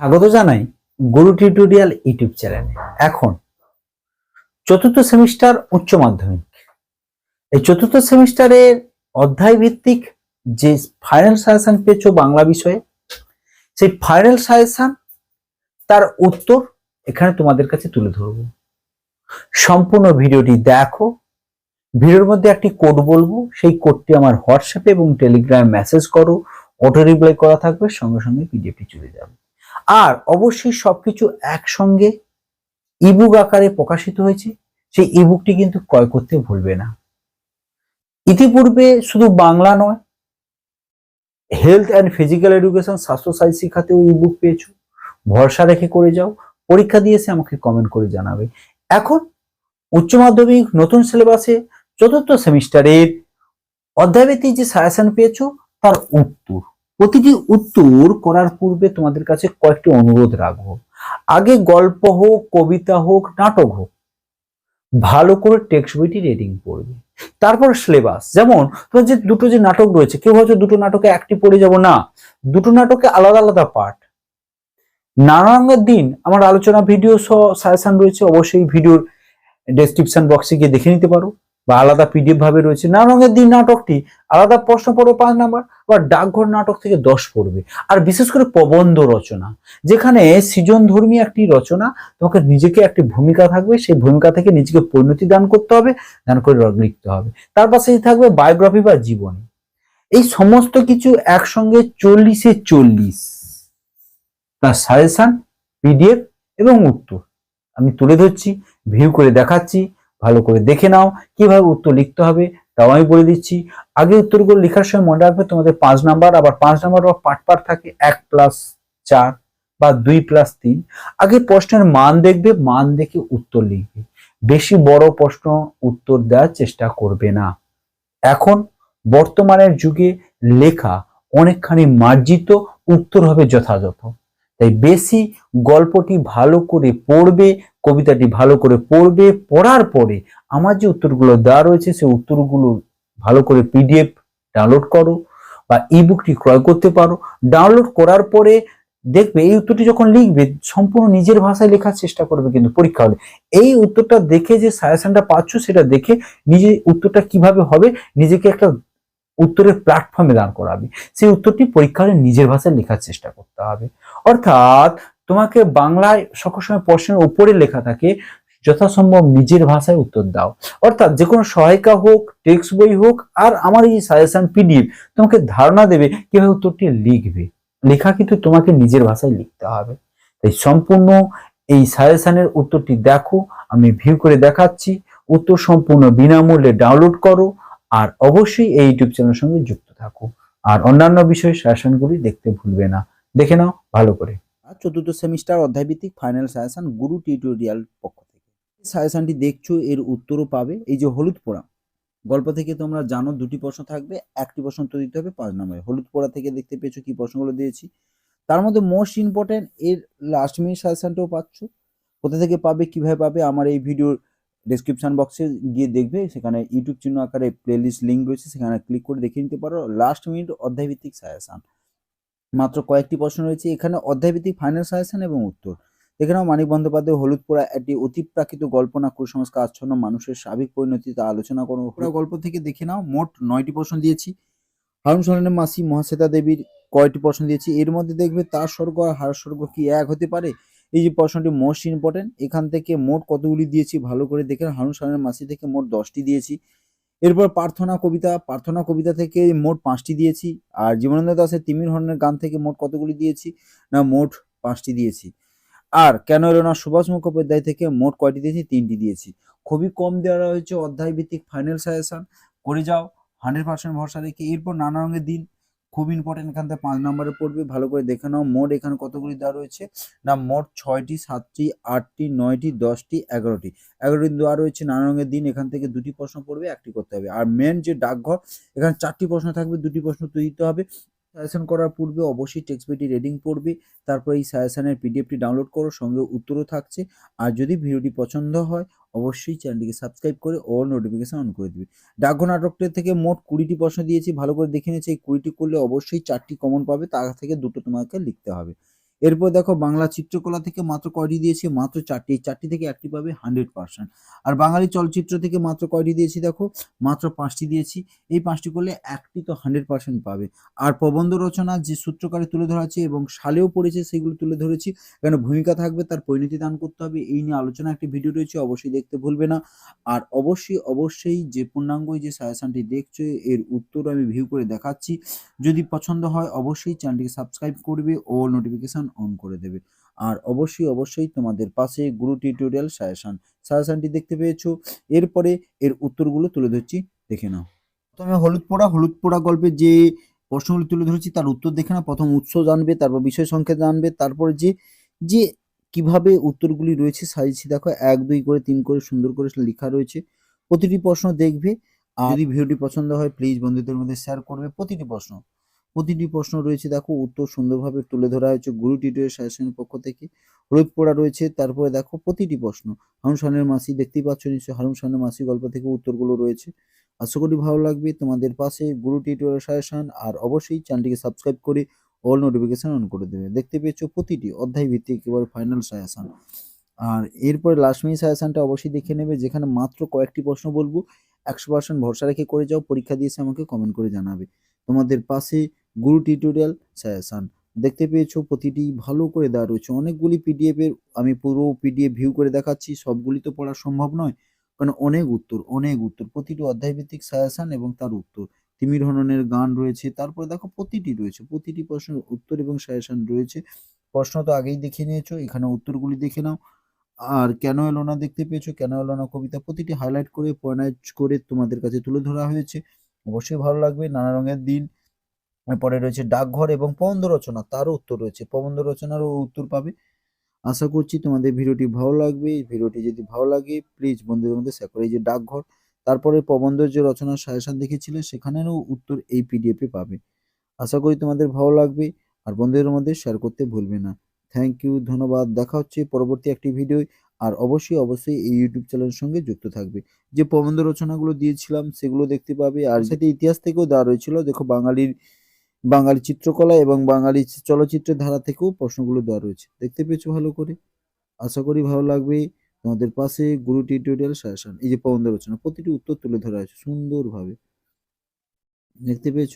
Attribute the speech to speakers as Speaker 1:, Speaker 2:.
Speaker 1: স্বাগত জানাই গুরু tutorial YouTube চ্যানেলে। এখন, চতুর্থ সেমিস্টার উচ্চ মাধ্যমিক। এই চতুর্থ সেমিস্টারের অধ্যায় ভিত্তিক যে ফাইনাল সাজেশন পেয়েছ বাংলা বিষয়ে, সেই ফাইনাল সাজেশন তার উত্তর এখানে তোমাদের কাছে তুলে ধরবো। সম্পূর্ণ ভিডিওটি দেখো। ভিডিওর মধ্যে একটি কোড বলব। সেই কোডটি আমার হোয়াটসঅ্যাপে এবং টেলিগ্রামে মেসেজ করো। অটো রিপ্লাই করা থাকবে, সঙ্গে সঙ্গে পিডিএফটি চলে যাবে। আর অবশ্যই সবকিছু একসঙ্গে ইবুক আকারে প্রকাশিত হয়েছে। সেই ইবুকটি কিন্তু ক্রয় করতে ভুলবে না। ইতিপূর্বে শুধু বাংলা নয় হেলথ অ্যান্ড ফিজিক্যাল এডুকেশন স্বাস্থ্য সাহিত্য শিক্ষাতেও ইবুক পেয়েছ। ভরসা রেখে করে যাও। পরীক্ষা দিয়ে এসে আমাকে কমেন্ট করে জানাবে। এখন উচ্চ মাধ্যমিক, নতুন সিলেবাসে চতুর্থ সেমিস্টারের অধ্যায়ভিত্তিক যে সাজেশন পেয়েছ, তার উত্তর। প্রতিটি উত্তর করার পূর্বে তোমাদের কাছে কয়েকটি অনুরোধ রাখব। আগে গল্প হোক, কবিতা হোক, নাটক হোক, ভালো করে টেক্সট বইটি রিডিং পড়বে তারপর সিলেবাস যেমন তোমার যে দুটো যে নাটক রয়েছে, কেউ হয়তো দুটো নাটকে একটি পড়ে যাব না, দুটো নাটকে আলাদা আলাদা পার্ট নানারঙ্গের দিন আমার আলোচনা ভিডিও সহ সাজেশন রয়েছে, অবশ্যই ভিডিওর ডেসক্রিপশন বক্সে গিয়ে দেখে নিতে পারো। বা আলাদা পিডিএফ ভাবে রয়েছে নানারঙ্গের দিন নাটকটি আলাদা প্রশ্ন পড়বে পাঁচ নাম্বার বা ডাকঘর নাটক থেকে দশ পড়বে। আর বিশেষ করে প্রবন্ধ রচনা, যেখানে সৃজন ধর্মী একটি রচনা, তোমাকে নিজেকে একটি ভূমিকা থাকবে, সেই ভূমিকা থেকে নিজেকে পরিণতি দান করতে হবে, দান করে লিখতে হবে। তার পাশে থাকবে বায়োগ্রাফি বা জীবনী। এই সমস্ত কিছু একসঙ্গে চল্লিশে চল্লিশ। তার সাজেশন পিডিএফ এবং উত্তর। আমি তুলে ধরছি ভিউ করে দেখাচ্ছি। ভালো করে দেখে নাও, কীভাবে উত্তর লিখতে হবে, তাও আমি বলে দিচ্ছি। আগে উত্তরগুলো লেখার সময় মনে রাখবে তোমাদের পাঁচ নাম্বার, আবার পাঁচ নাম্বার বা পার্ট পার্ট থাকে এক প্লাস চার বা দুই প্লাস তিন। আগে প্রশ্নের মান দেখবে, মান দেখে উত্তর লিখবে। বেশি বড় প্রশ্ন উত্তর দেওয়ার চেষ্টা করবে না। এখন বর্তমানের যুগে লেখা অনেকখানি মার্জিত, উত্তর হবে যথাযথ। তাই বেশি গল্পটি ভালো করে পড়বে, কবিতাটি ভালো করে পড়বে, পড়ার পরে আমার যে উত্তরগুলো দেওয়া রয়েছে সেই উত্তরগুলো ভালো করে পিডিএফ ডাউনলোড করো বা ইবুকটি ক্রয় করতে পারো। ডাউনলোড করার পরে দেখবে এই উত্তরটি যখন লিখবে, সম্পূর্ণ নিজের ভাষায় লেখার চেষ্টা করবে কিন্তু পরীক্ষা হলে। এই উত্তরটা দেখে যে সাজেশনটা পাচ্ছ, সেটা দেখে নিজে উত্তরটা কীভাবে হবে, নিজেকে একটা উত্তরের প্ল্যাটফর্মে দান করাবে। সেই উত্তরটি পরীক্ষা হলে নিজের ভাষায় লেখার চেষ্টা করতে হবে। অর্থাৎ তোমাকে বাংলায় সকল সময় প্রশ্নের উপরে লেখা থাকে, যথাসম্ভব নিজের ভাষায় উত্তর দাও। অর্থাৎ যে কোনো সহায়িকা হোক টেক্সট বই হোক, আর আমার এই সাজেশন পিডিএফ তোমাকে ধারণা দেবে কীভাবে উত্তরটি লিখবে। লেখা কিন্তু তোমাকে নিজের ভাষায় লিখতে হবে। তাই সম্পূর্ণ এই সাজেশনের উত্তরটি দেখো, আমি ভিউ করে দেখাচ্ছি। উত্তর সম্পূর্ণ বিনামূল্যে ডাউনলোড করো। আর অবশ্যই এই ইউটিউব চ্যানেলের সঙ্গে যুক্ত থাকো। আর অন্যান্য বিষয়ে সাজেশনগুলি দেখতে ভুলবে না। দেখে নাও, ভালো করে। চতুর্থ সেমিস্টার অধ্যায়ভিত্তিক ফাইনাল সাজেশন গুরু টিউটোরিয়াল পক্ষ থেকে। সাজেশনটি দেখছ, এর উত্তরও পাবে। এই যে হলুদ পোড়া, গল্প থেকে তোমরা জানো দুটি প্রশ্ন থাকবে। একটি প্রশ্ন তো দিতে হবে পাঁচ নম্বরে। হলুদ পোড়া থেকে দেখতে পেয়েছ কি প্রশ্নগুলো দিয়েছি। তার মধ্যে মোস্ট ইম্পর্টেন্ট এর লাস্ট মিনিট সাজেশনটাও পাচ্ছ। কোথা থেকে পাবে, কীভাবে পাবে, আমার এই ভিডিওর ডেসক্রিপশন বক্সে গিয়ে দেখবে, সেখানে ইউটিউব চিহ্ন আকারে প্লেলিস্ট লিঙ্ক রয়েছে, সেখানে ক্লিক করে দেখে নিতে পারো লাস্ট মিনিট অধ্যায়ভিত্তিক সাজেশন মাত্র কয়েকটি প্রশ্ন রয়েছে, এখানে অধ্যায়ভিত্তিক ফাইনাল সাজেশন এবং উত্তর। এখানেও মানিক বন্দ্যোপাধ্যায় হলুদ পোড়া একটি অতিপ্রাকৃত গল্পনা কুসংস্কার আচ্ছন্ন মানুষের স্বাভাবিক পরিণতি তা আলোচনা করো। পোড়া গল্প থেকে দেখে নাও, মোট নয়টি প্রশ্ন দিয়েছি। হারুন সোরেনের মাসি মহাশ্বেতা দেবীর কয়টি প্রশ্ন দিয়েছি, এর মধ্যে দেখবে তার স্বর্গ আর হার স্বর্গ কি এক হতে পারে? এই যে প্রশ্নটি মোস্ট ইম্পর্টেন্ট এখান থেকে মোট কতগুলি দিয়েছি ভালো করে দেখে হারুন সোরেনের মাসি থেকে মোট দশটি দিয়েছি। এরপর প্রার্থনা কবিতা প্রার্থনা কবিতা থেকে মোট পাঁচটি দিয়েছি। আর জীবনানন্দ দাসের তিমির হরণের গান থেকে মোট কতগুলি দিয়েছি? না, মোট পাঁচটি দিয়েছি। আর কেন এলো না সুভাষ মুখোপাধ্যায় থেকে মোট কয়টি দিয়েছি? তিনটি দিয়েছি। খুবই কম দেওয়া রয়েছে অধ্যায় ভিত্তিক ফাইনাল সাজেশন করে যাও হান্ড্রেড পার্সেন্ট ভরসা রেখে। এরপর নানা রঙের দিন খুব ইম্পর্টেন্ট এখান থেকে পাঁচ নম্বরে পড়বে, ভালো করে দেখে নাও। মোট এখানে কতগুলি দেওয়া রয়েছে? না, মোট ছয়টি, সাতটি, আটটি, নয়টি, দশটি, এগারোটি। এগারোটি দেওয়া রয়েছে, নানা রঙের দিন এখান থেকে দুটি প্রশ্ন পড়বে, একটি করতে হবে। আর মেন যে ডাকঘর, এখানে চারটি প্রশ্ন থাকবে, দুটি প্রশ্ন তুই দিতে হবে। সাজেশন করার পূর্বে অবশ্যই টেক্সট বইটি রিডিং পড়বে, তারপর এই সাজেশনের পিডিএফটি ডাউনলোড করো, সঙ্গে উত্তরও থাকছে। আর যদি ভিডিওটি পছন্দ হয়, অবশ্যই চ্যানেলটিকে সাবস্ক্রাইব করে অল নোটিফিকেশান অন করে দিবে। ডাকঘর নাটকটা থেকে মোট কুড়িটি প্রশ্ন দিয়েছি, ভালো করে দেখে নিয়েছি। এই কুড়িটি করলে অবশ্যই চারটি কমন পাবে তার থেকে দুটো তোমাকে লিখতে হবে।
Speaker 2: এরপর দেখো বাংলা চিত্রকলা থেকে মাত্র কয়টি দিয়েছি? মাত্র চারটি। চারটি থেকে একটি পাবে হান্ড্রেড পার্সেন্ট আর বাঙালি চলচ্চিত্র থেকে মাত্র কয়টি দিয়েছি দেখো? মাত্র পাঁচটি দিয়েছি। এই পাঁচটি করলে একটি তো হান্ড্রেড পার্সেন্ট পাবে। আর প্রবন্ধ রচনা যে সূত্রকারে তুলে ধরা আছে এবং সালেও পড়েছে সেগুলো তুলে ধরেছি। কেন ভূমিকা থাকবে, তার পরিণতি দান করতে হবে, এই নিয়ে আলোচনা একটি ভিডিও রয়েছে, অবশ্যই দেখতে ভুলবে না। আর অবশ্যই অবশ্যই যে পূর্ণাঙ্গ যে সাজেশনটি দেখছ, এর উত্তর আমি ভিউ করে দেখাচ্ছি। যদি পছন্দ হয়, অবশ্যই চ্যানেলটিকে সাবস্ক্রাইব করবে ও নোটিফিকেশন অন করে দেবে। আর অবশ্যই অবশ্যই তোমাদের পাশে গুরু টিউটোরিয়াল সাজেশন সাজেশনটি দেখতে পেয়েছ। এরপরে এর উত্তরগুলো তুলে ধরছি, দেখে নাও। প্রথমে হলুদ পোড়া হলুদ পোড়া গল্পের যে প্রশ্নগুলি তুলে ধরেছি, তার উত্তর দেখে নাও। প্রথম উৎস জানবে, তারপর বিষয় সংখ্যা জানবে, তারপর যে যে কীভাবে উত্তরগুলি রয়েছে সাজিয়েছি দেখো, এক, দুই করে, তিন করে, সুন্দর করে লেখা রয়েছে। প্রতিটি প্রশ্ন দেখবে। আর যদি ভিডিওটি পছন্দ হয় প্লিজ বন্ধুদের মধ্যে শেয়ার করবে প্রতিটি প্রশ্ন। প্রতিটি প্রশ্ন রয়েছে, দেখো, উত্তর সুন্দরভাবে তুলে ধরা হয়েছে গুরু টিউটোরিয়াল সাজেশনের পক্ষ থেকে। হলুদ পোড়া রয়েছে, তারপরে দেখো, প্রতিটি প্রশ্ন। হারুন শানের মাসি, দেখতেই পাচ্ছ নিশ্চয়ই হারুন শানের মাসি গল্প থেকে উত্তরগুলো রয়েছে। আশা করি ভালো লাগবে তোমাদের পাশে গুরু টিউটোরিয়াল সাজেশন আর অবশ্যই চ্যানেলটিকে সাবস্ক্রাইব করে অল নোটিফিকেশন অন করে দেবে। দেখতে পেয়েছ প্রতিটি অধ্যায় ভিত্তিক এবার ফাইনাল সাজেশন আর এরপরে লাস্ট মিনিট অবশ্যই দেখে নেবে, যেখানে মাত্র কয়েকটি প্রশ্ন বলব। একশো পার্সেন্ট ভরসা রেখে করে যাও, পরীক্ষা দিয়েছে আমাকে কমেন্ট করে জানাবে। তোমাদের পাশে গুরু টিউটোরিয়াল সাজেশন দেখতে পেয়েছ প্রতিটি ভালো করে দেওয়া রয়েছে। অনেকগুলি পিডিএফ এর আমি পুরো পিডিএফ ভিউ করে দেখাচ্ছি। সবগুলি তো পড়া সম্ভব নয়। কারণ অনেক উত্তর অনেক উত্তর। প্রতিটি অধ্যায় ভিত্তিক সাজেশন এবং তার উত্তর। তিমির হননের গান রয়েছে। তারপরে দেখো প্রতিটি রয়েছে। প্রতিটি প্রশ্নের উত্তর এবং সাজেশন রয়েছে। প্রশ্ন তো আগেই দেখে নিয়েছো। এখানে উত্তরগুলি দেখে নাও। আর কেন এলো না দেখতে পেয়েছ? কেন এলো না কবিতা? প্রতিটি হাইলাইট করে পয়েন্ট করে তোমাদের কাছে তুলে ধরা হয়েছে। অবশ্যই ভালো লাগবে। নানা রঙের দিন। এরপরে রয়েছে ডাকঘর এবং প্রবন্ধ রচনা, তারও উত্তর রয়েছে। প্রবন্ধ রচনারও উত্তর পাবে। আশা করছি তোমাদের ভিডিওটি ভালো লাগবে। এই ভিডিওটি যদি ভালো লাগে প্লিজ বন্ধুদের মধ্যে শেয়ার করে, এই যে ডাকঘর, তারপরে প্রবন্ধের যে রচনার সাজেশন দেখেছিলে, সেখানেরও উত্তর এই পিডিএফে পাবে। আশা করি তোমাদের ভালো লাগবে, আর বন্ধুদের মধ্যে শেয়ার করতে ভুলবে না। থ্যাংক ইউ ধন্যবাদ। দেখা হচ্ছে পরবর্তী একটি ভিডিও আর অবশ্যই অবশ্যই এই ইউটিউব চ্যানেলের সঙ্গে যুক্ত থাকবে। যে প্রবন্ধ রচনাগুলো দিয়েছিলাম, সেগুলো দেখতে পাবে। আর সেটি ইতিহাস থেকেও দেওয়া রয়েছিল, দেখো বাঙালির বাঙালি চিত্রকলা এবং বাঙালি চলচ্চিত্রের ধারা থেকেও প্রশ্নগুলো দেওয়া রয়েছে। দেখতে পেয়েছ ভালো করে? আশা করি ভালো লাগবে। তোমাদের পাশে গুরু টিউটোরিয়াল সাজেশন এই যে প্রবন্ধ রচনা, প্রতিটি উত্তর তুলে ধরা হয়েছে সুন্দরভাবে। দেখতে পেয়েছ?